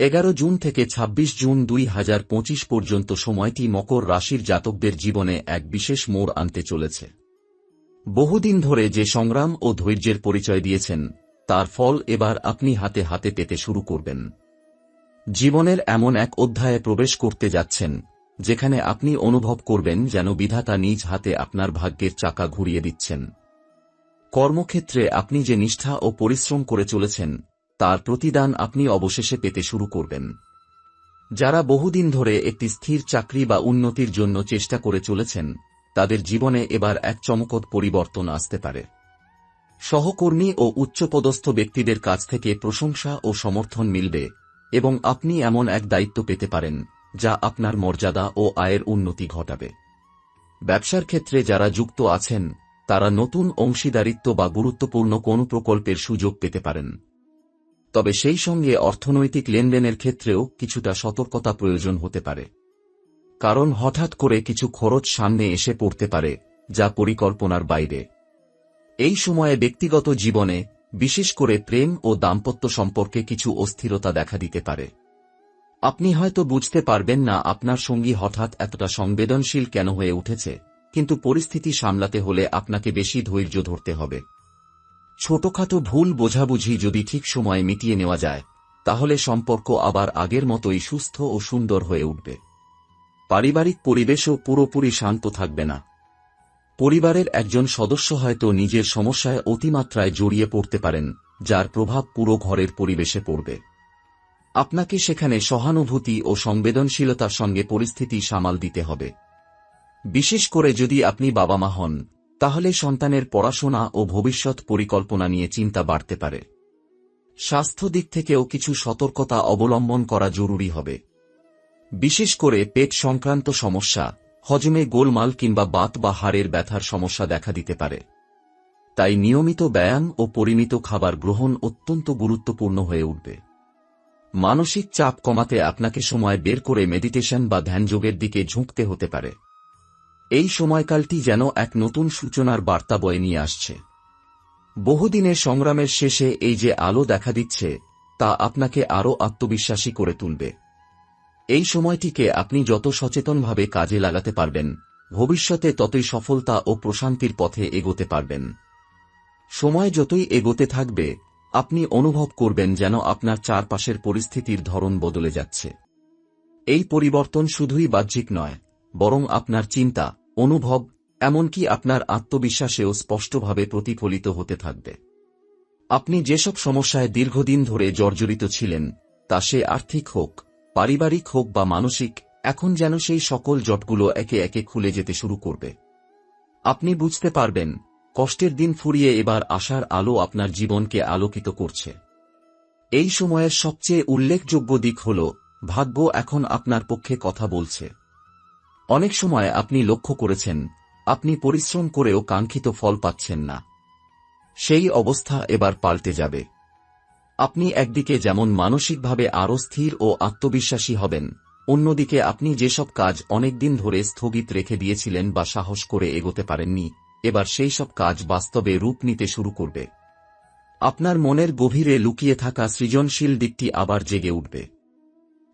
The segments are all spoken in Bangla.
এগারো জুন থেকে ২৬ জুন দুই হাজার পঁচিশ পর্যন্ত সময়টি মকর রাশির জাতকদের জীবনে এক বিশেষ মোড় আনতে চলেছে। বহুদিন ধরে যে সংগ্রাম ও ধৈর্যের পরিচয় দিয়েছেন, তার ফল এবার আপনি হাতে হাতে পেতে শুরু করবেন। জীবনের এমন এক অধ্যায়ে প্রবেশ করতে যাচ্ছেন, যেখানে আপনি অনুভব করবেন যেন বিধাতা নিজ হাতে আপনার ভাগ্যের চাকা ঘুরিয়ে দিচ্ছেন। কর্মক্ষেত্রে আপনি যে নিষ্ঠা ও পরিশ্রম করে চলেছেন তার প্রতিদান আপনি অবশেষে পেতে শুরু করবেন। যারা বহুদিন ধরে একটি স্থির চাকরি বা উন্নতির জন্য চেষ্টা করে চলেছেন, তাদের জীবনে এবার এক চমকদ পরিবর্তন আসতে পারে। সহকর্মী ও উচ্চপদস্থ ব্যক্তিদের কাছ থেকে প্রশংসা ও সমর্থন মিলবে এবং আপনি এমন এক দায়িত্ব পেতে পারেন, যা আপনার মর্যাদা ও আয়ের উন্নতি ঘটাবে। ব্যবসার ক্ষেত্রে যারা যুক্ত আছেন, তারা নতুন অংশীদারিত্ব বা গুরুত্বপূর্ণ কোন প্রকল্পের সুযোগ পেতে পারেন। তবে সেই সঙ্গে অর্থনৈতিক লেনদেনের ক্ষেত্রেও কিছুটা সতর্কতা প্রয়োজন হতে পারে। কারণ হঠাৎ করে কিছু খরচ সামনে এসে পড়তে পারে, যা পরিকল্পনার বাইরে। এই সময়ে ব্যক্তিগত জীবনে, বিশেষ করে প্রেম ও দাম্পত্য সম্পর্কে কিছু অস্থিরতা দেখা দিতে পারে। আপনি হয়তো বুঝতে পারবেন না আপনার সঙ্গী হঠাৎ এতটা সংবেদনশীল কেন হয়ে উঠেছে, কিন্তু পরিস্থিতি সামলাতে হলে আপনাকে বেশি ধৈর্য ধরতে হবে। ছোটখাটো ভুল বোঝাবুঝি যদি ঠিক সময়ে মিটিয়ে নেওয়া যায়, তাহলে সম্পর্ক আবার আগের মতোই সুস্থ ও সুন্দর হয়ে উঠবে। পারিবারিক পরিবেশও পুরোপুরি শান্ত থাকবে না। পরিবারের একজন সদস্য হয়তো নিজের সমস্যায় অতিমাত্রায় জড়িয়ে পড়তে পারেন, যার প্রভাব পুরো ঘরের পরিবেশে পড়বে। আপনাকে সেখানে সহানুভূতি ও সংবেদনশীলতার সঙ্গে পরিস্থিতি সামাল দিতে হবে। বিশেষ করে যদি আপনি বাবা মা হন তাহলে সন্তানের পড়াশোনা ও ভবিষ্যৎ পরিকল্পনা নিয়ে চিন্তা বাড়তে পারে। স্বাস্থ্য দিক থেকেও কিছু সতর্কতা অবলম্বন করা জরুরি হবে। বিশেষ করে পেট সংক্রান্ত সমস্যা, হজমে গোলমাল কিংবা বাত বা হাড়ের ব্যথার সমস্যা দেখা দিতে পারে। তাই নিয়মিত ব্যায়াম ও পরিমিত খাবার গ্রহণ অত্যন্ত গুরুত্বপূর্ণ হয়ে উঠবে। মানসিক চাপ কমাতে আপনাকে সময় বের করে মেডিটেশন বা ধ্যানযোগের দিকে ঝুঁকতে হতে পারে। এই সময়কালটি যেন এক নতুন সূচনার বার্তা বয়ে নিয়ে আসছে। বহুদিনের সংগ্রামের শেষে এই যে আলো দেখা দিচ্ছে, তা আপনাকে আরও আত্মবিশ্বাসী করে তুলবে। এই সময়টিকে আপনি যত সচেতনভাবে কাজে লাগাতে পারবেন, ভবিষ্যতে ততই সফলতা ও প্রশান্তির পথে এগোতে পারবেন। সময় যতই এগোতে থাকবে, আপনি অনুভব করবেন যেন আপনার চারপাশের পরিস্থিতির ধরন বদলে যাচ্ছে। এই পরিবর্তন শুধুই বাহ্যিক নয় বরং আপনার চিন্তা, অনুভব, এমনকি আপনার আত্মবিশ্বাসেও স্পষ্টভাবে প্রতিফলিত হতে থাকবে। আপনি যেসব সমস্যায় দীর্ঘদিন ধরে জর্জরিত ছিলেন, তা সে আর্থিক হোক, পারিবারিক হোক বা মানসিক, এখন যেন সেই সকল জটগুলো একে একে খুলে যেতে শুরু করবে। আপনি বুঝতে পারবেন, কষ্টের দিন ফুরিয়ে এবার আশার আলো আপনার জীবনকে আলোকিত করছে। এই সময়ের সবচেয়ে উল্লেখযোগ্য দিক হল, ভাগ্য এখন আপনার পক্ষে কথা বলছে। অনেক সময় আপনি লক্ষ্য করেছেন, আপনি পরিশ্রম করেও কাঙ্ক্ষিত ফল পাচ্ছেন না। সেই অবস্থা এবার পাল্টে যাবে। আপনি একদিকে যেমন মানসিকভাবে আরও স্থির ও আত্মবিশ্বাসী হবেন, অন্যদিকে আপনি যেসব কাজ অনেকদিন ধরে স্থগিত রেখে দিয়েছিলেন বা সাহস করে এগোতে পারেননি, এবার সেই সব কাজ বাস্তবে রূপ নিতে শুরু করবে। আপনার মনের গভীরে লুকিয়ে থাকা সৃজনশীল দিকটি আবার জেগে উঠবে।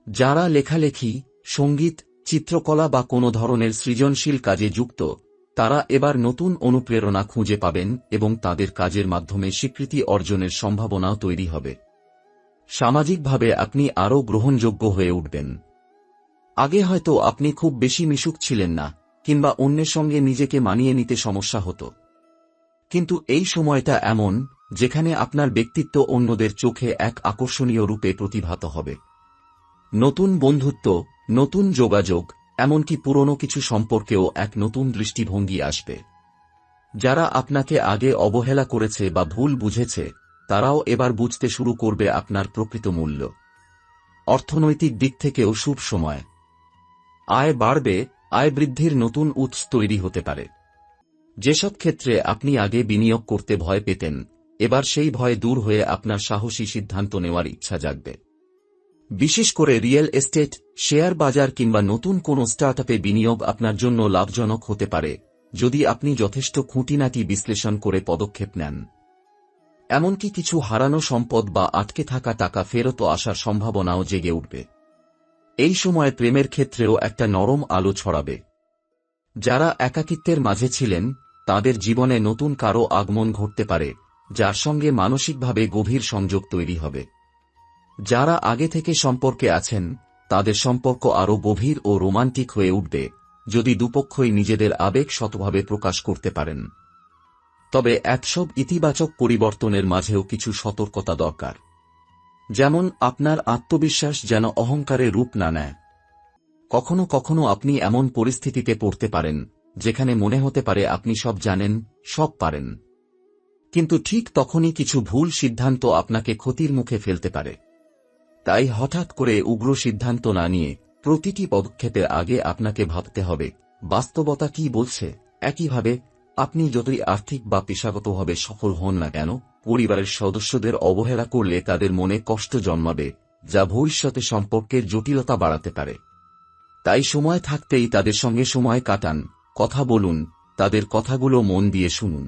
যারা লেখালেখি, সংগীত চিত্রকলা বা কোনো ধরনের সৃজনশীল কাজে যুক্ত, তারা এবার নতুন অনুপ্রেরণা খুঁজে পাবেন এবং তাদের কাজের মাধ্যমে স্বীকৃতি অর্জনের সম্ভাবনাও তৈরি হবে। সামাজিকভাবে আপনি আরও গ্রহণযোগ্য হয়ে উঠবেন। আগে হয়তো আপনি খুব বেশি মিশুক ছিলেন না, কিংবা অন্যের সঙ্গে নিজেকে মানিয়ে নিতে সমস্যা হতো। কিন্তু এই সময়টা এমন, যেখানে আপনার ব্যক্তিত্ব অন্যদের চোখে এক আকর্ষণীয় রূপে প্রতিভাত হবে। নতুন বন্ধুত্ব নতুন যোগাযোগ, এমনকি পুরনো কিছু সম্পর্কেও এক নতুন দৃষ্টিভঙ্গি আসবে। যারা আপনাকে আগে অবহেলা করেছে বা ভুল বুঝেছে, তারাও এবার বুঝতে শুরু করবে আপনার প্রকৃত মূল্য। অর্থনৈতিক দিক থেকেও শুভ সময়। আয় বাড়বে, আয় বৃদ্ধির নতুন উৎস তৈরি হতে পারে। যেসব ক্ষেত্রে আপনি আগে বিনিয়োগ করতে ভয় পেতেন, এবার সেই ভয় দূর হয়ে আপনার সাহসী সিদ্ধান্ত নেওয়ার ইচ্ছা জাগবে। বিশেষ করে রিয়েল এস্টেট, শেয়ার বাজার কিংবা নতুন কোনো স্টার্টআপে বিনিয়োগ আপনার জন্য লাভজনক হতে পারে, যদি আপনি যথেষ্ট খুঁটিনাটি বিশ্লেষণ করে পদক্ষেপ নেন। এমনকি কিছু হারানো সম্পদ বা আটকে থাকা টাকা ফেরত আসার সম্ভাবনাও জেগে উঠবে। এই সময় প্রেমের ক্ষেত্রেও একটা নরম আলো ছড়াবে। যারা একাকিত্বের মাঝে ছিলেন, তাদের জীবনে নতুন কারও আগমন ঘটতে পারে, যার সঙ্গে মানসিকভাবে গভীর সংযোগ তৈরি হবে। যারা আগে থেকে সম্পর্কে আছেন, তাদের সম্পর্ক আরও গভীর ও রোমান্টিক হয়ে উঠবে, যদি দুপক্ষই নিজেদের আবেগ শতভাবে প্রকাশ করতে পারেন। তবে একসব ইতিবাচক পরিবর্তনের মাঝেও কিছু সতর্কতা দরকার। যেমন, আপনার আত্মবিশ্বাস যেন অহংকারে রূপ না নেয়। কখনো কখনো আপনি এমন পরিস্থিতিতে পড়তে পারেন, যেখানে মনে হতে পারে আপনি সব জানেন, সব পারেন। কিন্তু ঠিক তখনই কিছু ভুল সিদ্ধান্ত আপনাকে ক্ষতির মুখে ফেলতে পারে। তাই হঠাৎ করে উগ্র সিদ্ধান্ত না নিয়ে প্রতিটি পদক্ষেপের আগে আপনাকে ভাবতে হবে, বাস্তবতা কি বলছে? একইভাবে, আপনি যতই আর্থিক বা পেশাগতভাবে সফল হন না কেন, পরিবারের সদস্যদের অবহেলা করলে তাদের মনে কষ্ট জন্মাবে, যা ভবিষ্যতে সম্পর্কের জটিলতা বাড়াতে পারে। তাই সময় থাকতেই তাদের সঙ্গে সময় কাটান, কথা বলুন, তাদের কথাগুলো মন দিয়ে শুনুন।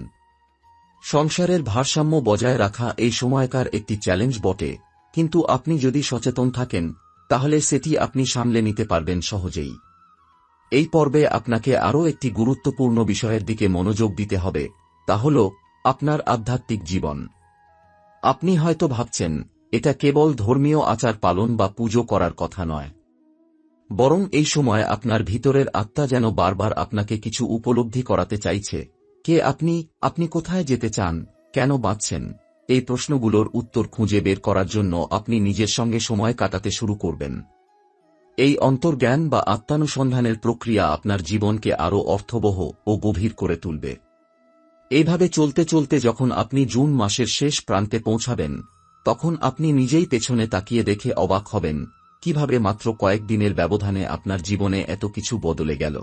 সংসারের ভারসাম্য বজায় রাখা এই সময়কার একটি চ্যালেঞ্জ বটে। কিন্তু আপনি যদি সচেতন থাকেন, তাহলে সেটি আপনি সামলে নিতে পারবেন সহজেই। এই পর্বে আপনাকে আরও একটি গুরুত্বপূর্ণ বিষয়ের দিকে মনোযোগ দিতে হবে, তা হল আপনার আধ্যাত্মিক জীবন। আপনি হয়তো ভাবছেন, এটা কেবল ধর্মীয় আচার পালন বা পুজো করার কথা নয়। বরং এই সময় আপনার ভিতরের আত্মা যেন বারবার আপনাকে কিছু উপলব্ধি করাতে চাইছে, কে আপনি আপনি কোথায় যেতে চান, কেন বাঁচছেন? এই প্রশ্নগুলোর উত্তর খুঁজে বের করার জন্য আপনি নিজের সঙ্গে সময় কাটাতে শুরু করবেন। এই অন্তর্জ্ঞান বা আত্মানুসন্ধানের প্রক্রিয়া আপনার জীবনকে আরও অর্থবহ ও গভীর করে তুলবে। এইভাবে চলতে চলতে যখন আপনি জুন মাসের শেষ প্রান্তে পৌঁছাবেন, তখন আপনি নিজেই পেছনে তাকিয়ে দেখে অবাক হবেন, কীভাবে মাত্র কয়েকদিনের ব্যবধানে আপনার জীবনে এত কিছু বদলে গেল।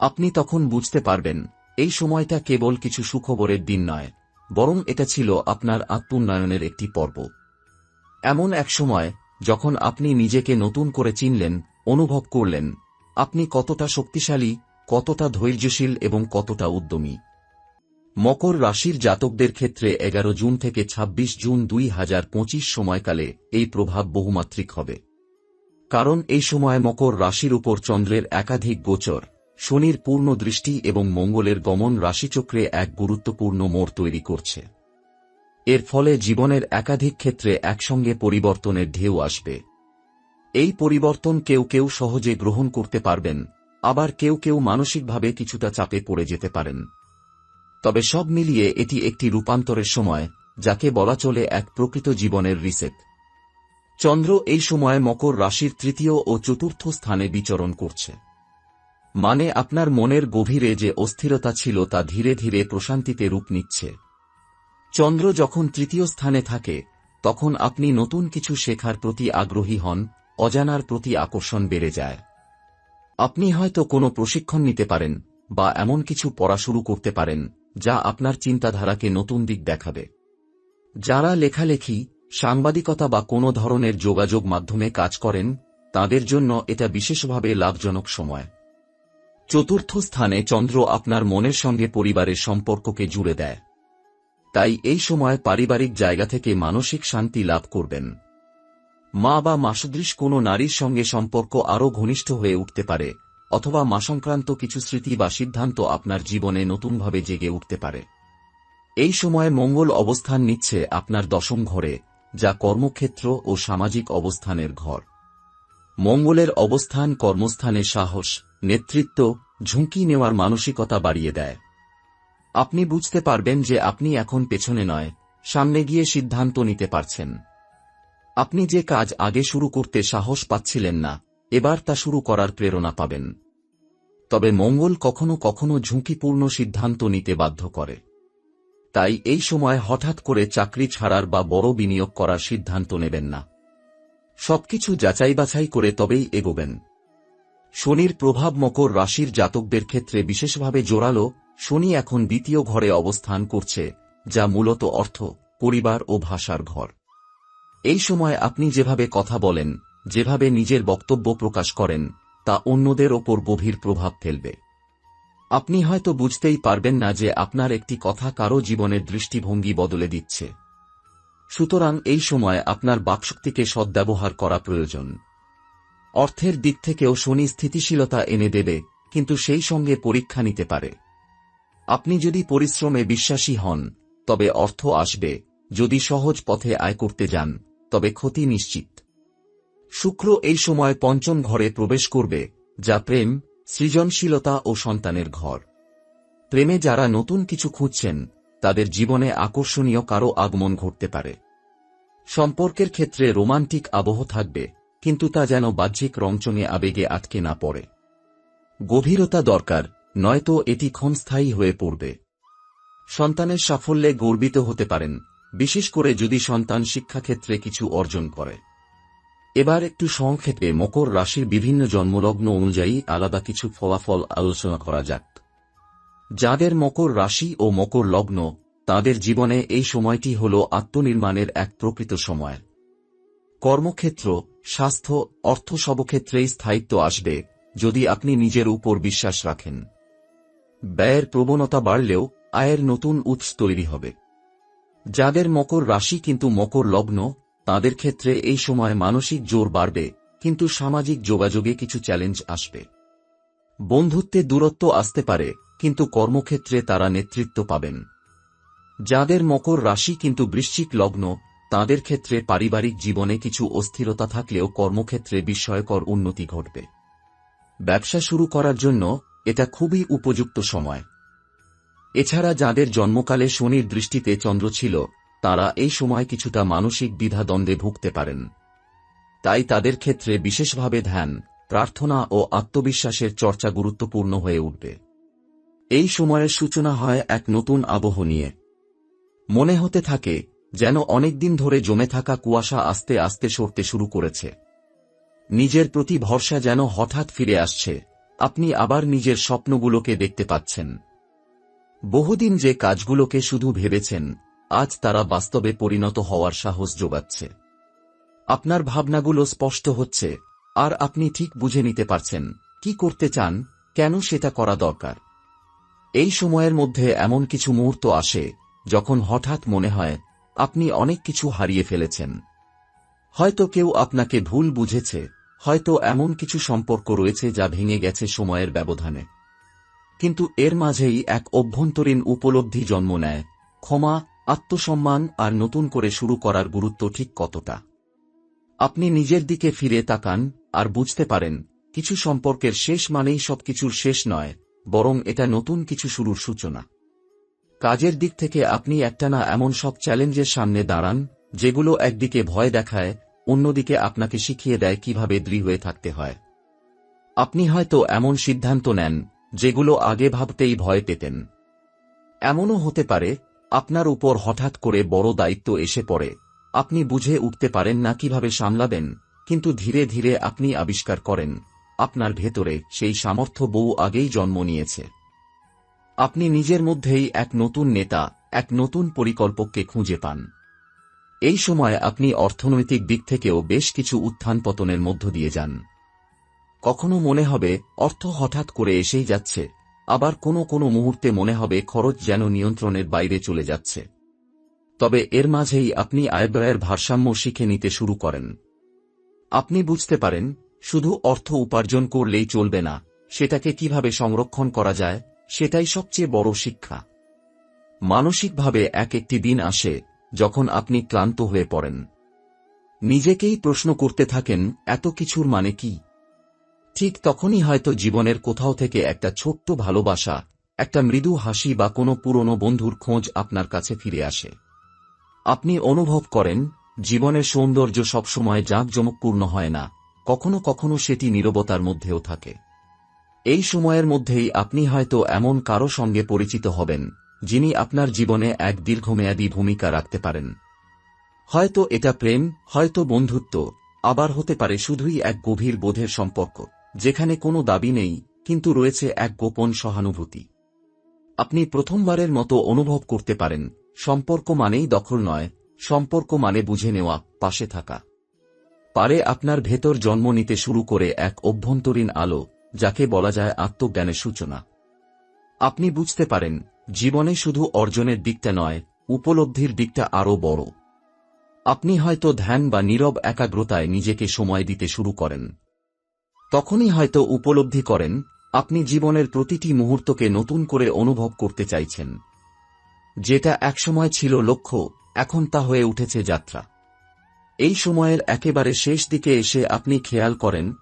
আপনি তখন বুঝতে পারবেন, এই সময়টা কেবল কিছু সুখবরের দিন নয় বরং এটা ছিল আপনার আত্মোন্নয়নের একটি পর্ব। এমন এক সময়, যখন আপনি নিজেকে নতুন করে চিনলেন, অনুভব করলেন, আপনি কতটা শক্তিশালী, কতটা ধৈর্যশীল এবং কতটা উদ্যমী। মকর রাশির জাতকদের ক্ষেত্রে এগারো জুন থেকে ২৬ জুন দুই হাজার পঁচিশ সময়কালে এই প্রভাব বহুমাত্রিক হবে। কারণ এই সময় মকর রাশির উপর চন্দ্রের একাধিক গোচর। শনির পূর্ণ দৃষ্টি এবং মঙ্গলের গমন রাশিচক্রে এক গুরুত্বপূর্ণ মোড় তৈরি করছে। এর ফলে জীবনের একাধিক ক্ষেত্রে একসঙ্গে পরিবর্তনের ঢেউ আসবে। এই পরিবর্তন কেউ কেউ সহজে গ্রহণ করতে পারবেন, আবার কেউ কেউ মানসিকভাবে কিছুটা চাপে পড়ে যেতে পারেন। তবে সব মিলিয়ে এটি একটি রূপান্তরের সময়, যাকে বলা চলে এক প্রকৃত জীবনের রিসেট। চন্দ্র এই সময় মকর রাশির তৃতীয় ও চতুর্থ স্থানে বিচরণ করছে। মানে আপনার মনের গভীরে যে অস্থিরতা ছিল তা ধীরে ধীরে প্রশান্তিতে রূপ নিচ্ছে। চন্দ্র যখন তৃতীয় স্থানে থাকে, তখন আপনি নতুন কিছু শেখার প্রতি আগ্রহী হন, অজানার প্রতি আকর্ষণ বেড়ে যায়। আপনি হয়তো কোনো প্রশিক্ষণ নিতে পারেন, বা এমন কিছু পড়া শুরু করতে পারেন, যা আপনার চিন্তাধারাকে নতুন দিক দেখাবে। যারা লেখালেখি, সাংবাদিকতা বা কোনো ধরনের যোগাযোগ মাধ্যমে কাজ করেন, তাদের জন্য এটা বিশেষভাবে লাভজনক সময়। চতুর্থ স্থানে চন্দ্র আপনার মনের সঙ্গে পরিবারের সম্পর্ককে জুড়ে দেয়। তাই এই সময় পারিবারিক জায়গা থেকে মানসিক শান্তি লাভ করবেন। মা বা মাসদৃশ কোনো নারীর সঙ্গে সম্পর্ক আরও ঘনিষ্ঠ হয়ে উঠতে পারে, অথবা মা সংক্রান্ত কিছু স্মৃতি বা সিদ্ধান্ত আপনার জীবনে নতুনভাবে জেগে উঠতে পারে। এই সময় মঙ্গল অবস্থান নিচ্ছে আপনার দশম ঘরে, যা কর্মক্ষেত্র ও সামাজিক অবস্থানের ঘর। মঙ্গলের অবস্থান কর্মস্থানে সাহস নেতৃত্ব ঝুঁকি নেওয়ার মানসিকতা বাড়িয়ে দেয়। আপনি বুঝতে পারবেন যে আপনি এখন পেছনে নয়, সামনে গিয়ে সিদ্ধান্ত নিতে পারছেন। আপনি যে কাজ আগে শুরু করতে সাহস পাচ্ছিলেন না, এবার তা শুরু করার প্রেরণা পাবেন। তবে মঙ্গল কখনো কখনো ঝুঁকিপূর্ণ সিদ্ধান্ত নিতে বাধ্য করে। তাই এই সময় হঠাৎ করে চাকরি ছাড়ার বা বড় বিনিয়োগ করার সিদ্ধান্ত নেবেন না। সবকিছু যাচাই বাছাই করে তবেই এগোবেন। শনির প্রভাব মকর রাশির জাতকদের ক্ষেত্রে বিশেষভাবে জোরালো, শনি এখন দ্বিতীয় ঘরে অবস্থান করছে, যা মূলত অর্থ, পরিবার ও ভাষার ঘর। এই সময় আপনি যেভাবে কথা বলেন, যেভাবে নিজের বক্তব্য প্রকাশ করেন, তা অন্যদের ওপর গভীর প্রভাব ফেলবে। আপনি হয়তো বুঝতেই পারবেন না যে আপনার একটি কথা কারও জীবনের দৃষ্টিভঙ্গি বদলে দিচ্ছে। সুতরাং এই সময় আপনার বাকশক্তিকে সদ্ব্যবহার করা প্রয়োজন। অর্থের দিক থেকেও শনি স্থিতিশীলতা এনে দেবে, কিন্তু সেই সঙ্গে পরীক্ষা নিতে পারে। আপনি যদি পরিশ্রমে বিশ্বাসী হন, তবে অর্থ আসবে। যদি সহজ পথে আয় করতে যান, তবে ক্ষতি নিশ্চিত। শুক্র এই সময় পঞ্চম ঘরে প্রবেশ করবে, যা প্রেম, সৃজনশীলতা ও সন্তানের ঘর। প্রেমে যারা নতুন কিছু খুঁজছেন, তাদের জীবনে আকর্ষণীয় কারও আগমন ঘটতে পারে। সম্পর্কের ক্ষেত্রে রোমান্টিক আবহ থাকবে কিন্তু তা যেন বাহ্যিক রংচঙে আবেগে আটকে না পড়ে। গভীরতা দরকার, নয়তো এটি ক্ষণস্থায়ী হয়ে পড়বে। সন্তানের সাফল্যে গর্বিত হতে পারেন, বিশেষ করে যদি সন্তান শিক্ষাক্ষেত্রে কিছু অর্জন করে। এবার একটু সংক্ষেপে মকর রাশির বিভিন্ন জন্মলগ্ন অনুযায়ী আলাদা কিছু ফলাফল আলোচনা করা যাক। যাদের মকর রাশি ও মকর লগ্ন, তাদের জীবনে এই সময়টি হল আত্মনির্মাণের এক প্রকৃত সময়। কর্মক্ষেত্র স্বাস্থ্য, অর্থ সবক্ষেত্রেই স্থায়িত্ব আসবে, যদি আপনি নিজের উপর বিশ্বাস রাখেন। ব্যয়ের প্রবণতা বাড়লেও আয়ের নতুন উৎস তৈরি হবে। যাদের মকর রাশি কিন্তু মকর লগ্ন, তাদের ক্ষেত্রে এই সময় মানসিক জোর বাড়বে, কিন্তু সামাজিক যোগাযোগে কিছু চ্যালেঞ্জ আসবে। বন্ধুত্বে দূরত্ব আসতে পারে, কিন্তু কর্মক্ষেত্রে তারা নেতৃত্ব পাবেন। যাদের মকর রাশি কিন্তু বৃশ্চিক লগ্ন তাদের ক্ষেত্রে পারিবারিক জীবনে কিছু অস্থিরতা থাকলেও কর্মক্ষেত্রে বিস্ময়কর উন্নতি ঘটবে। ব্যবসা শুরু করার জন্য এটা খুবই উপযুক্ত সময়। এছাড়া যাদের জন্মকালে শনির দৃষ্টিতে চন্দ্র ছিল, তারা এই সময় কিছুটা মানসিক দ্বিধাদ্বন্দ্বে ভুগতে পারেন। তাই তাদের ক্ষেত্রে বিশেষভাবে ধ্যান, প্রার্থনা ও আত্মবিশ্বাসের চর্চা গুরুত্বপূর্ণ হয়ে উঠবে। এই সময়ের সূচনা হয় এক নতুন আবহ নিয়ে। মনে হতে থাকে যেন অনেকদিন ধরে জমে থাকা কুয়াশা আস্তে আস্তে সরতে শুরু করেছে। নিজের প্রতি ভরসা যেন হঠাৎ ফিরে আসছে। আপনি আবার নিজের স্বপ্নগুলোকে দেখতে পাচ্ছেন। বহুদিন যে কাজগুলোকে শুধু ভেবেছেন, আজ তারা বাস্তবে পরিণত হওয়ার সাহস যোগাচ্ছে আপনার ভাবনাগুলো স্পষ্ট হচ্ছে, আর আপনি ঠিক বুঝে নিতে পারছেন, কি করতে চান, কেন সেটা করা দরকার। এই সময়ের মধ্যে এমন কিছু মুহূর্ত আসে, যখন হঠাৎ মনে হয় আপনি অনেক কিছু হারিয়ে ফেলেছেন। হয়তো কেউ আপনাকে ভুল বুঝেছে, হয়তো এমন কিছু সম্পর্ক রয়েছে যা ভেঙে গেছে সময়ের ব্যবধানে। কিন্তু এর মাঝেই এক অভ্যন্তরীণ উপলব্ধি জন্ম নেয়, ক্ষমা, আত্মসম্মান আর নতুন করে শুরু করার গুরুত্ব ঠিক কতটা। আপনি নিজের দিকে ফিরে তাকান আর বুঝতে পারেন, কিছু সম্পর্কের শেষ মানেই সবকিছুর শেষ নয়, বরং এটা নতুন কিছু শুরুর সূচনা। কাজের দিক থেকে আপনি একটানা এমন সব চ্যালেঞ্জের সামনে দাঁড়ান, যেগুলো একদিকে ভয় দেখায়, অন্যদিকে আপনাকে শিখিয়ে দেয় কীভাবে দৃঢ় হয়ে থাকতে হয়। আপনি হয়তো এমন সিদ্ধান্ত নেন, যেগুলো আগে ভাবতেই ভয় পেতেন। এমনও হতে পারে, আপনার উপর হঠাৎ করে বড় দায়িত্ব এসে পড়ে। আপনি বুঝে উঠতে পারেন না কীভাবে সামলাবেন, কিন্তু ধীরে ধীরে আপনি আবিষ্কার করেন, আপনার ভেতরে সেই সামর্থ্য বউ আগেই জন্ম নিয়েছে। আপনি নিজের মধ্যেই এক নতুন নেতা, এক নতুন পরিকল্পককে খুঁজে পান। এই সময় আপনি অর্থনৈতিক দিক থেকেও বেশ কিছু উত্থান পতনের মধ্য দিয়ে যান। কখনো মনে হবে, অর্থ হঠাৎ করে এসেই যাচ্ছে, আবার কোনো কোনো মুহূর্তে মনে হবে খরচ যেন নিয়ন্ত্রণের বাইরে চলে যাচ্ছে। তবে এর মাঝেই আপনি আয়ব্যয়ের ভারসাম্য শিখে নিতে শুরু করেন। আপনি বুঝতে পারেন, শুধু অর্থ উপার্জন করলেই চলবে না, সেটাকে কীভাবে সংরক্ষণ করা যায় সেটাই সবচেয়ে বড় শিক্ষা। মানসিকভাবে এক একটি দিন আসে যখন আপনি ক্লান্ত হয়ে পড়েন। নিজেকেই প্রশ্ন করতে থাকেন, এত কিছুর মানে কি? ঠিক তখনই হয়তো জীবনের কোথাও থেকে একটা ছোট্ট ভালোবাসা, একটা মৃদু হাসি বা কোনো পুরনো বন্ধুর খোঁজ আপনার কাছে ফিরে আসে। আপনি অনুভব করেন, জীবনের সৌন্দর্য সবসময় জাঁকজমকপূর্ণ হয় না, কখনো কখনো সেটি নীরবতার মধ্যেও থাকে। এই সময়ের মধ্যেই আপনি হয়তো এমন কারও সঙ্গে পরিচিত হবেন, যিনি আপনার জীবনে এক দীর্ঘমেয়াদী ভূমিকা রাখতে পারেন। হয়তো এটা প্রেম, হয়তো বন্ধুত্ব, আবার হতে পারে শুধুই এক গভীর বোধের সম্পর্ক, যেখানে কোনো দাবি নেই, কিন্তু রয়েছে এক গোপন সহানুভূতি। আপনি প্রথমবারের মতো অনুভব করতে পারেন, সম্পর্ক মানেই দখল নয়, সম্পর্ক মানে বুঝে নেওয়া, পাশে থাকা। পারে আপনার ভেতর জন্ম নিতে শুরু করে এক অভ্যন্তরীণ আলো যাকে বলা যায় আত্মজ্ঞানের সূচনা। আপনি বুঝতে পারেন, জীবনে শুধু অর্জনের দিকটা নয়, উপলব্ধির দিকটা আরও বড়। আপনি হয়তো ধ্যান বা নীরব একাগ্রতায় নিজেকে সময় দিতে শুরু করেন। তখনই হয়তো উপলব্ধি করেন, আপনি জীবনের প্রতিটি মুহূর্তকে নতুন করে অনুভব করতে চাইছেন। যেটা একসময় ছিল লক্ষ্য, এখন তা হয়ে উঠেছে যাত্রা। এই সময়ের একেবারে শেষ দিকে এসে আপনি খেয়াল করেন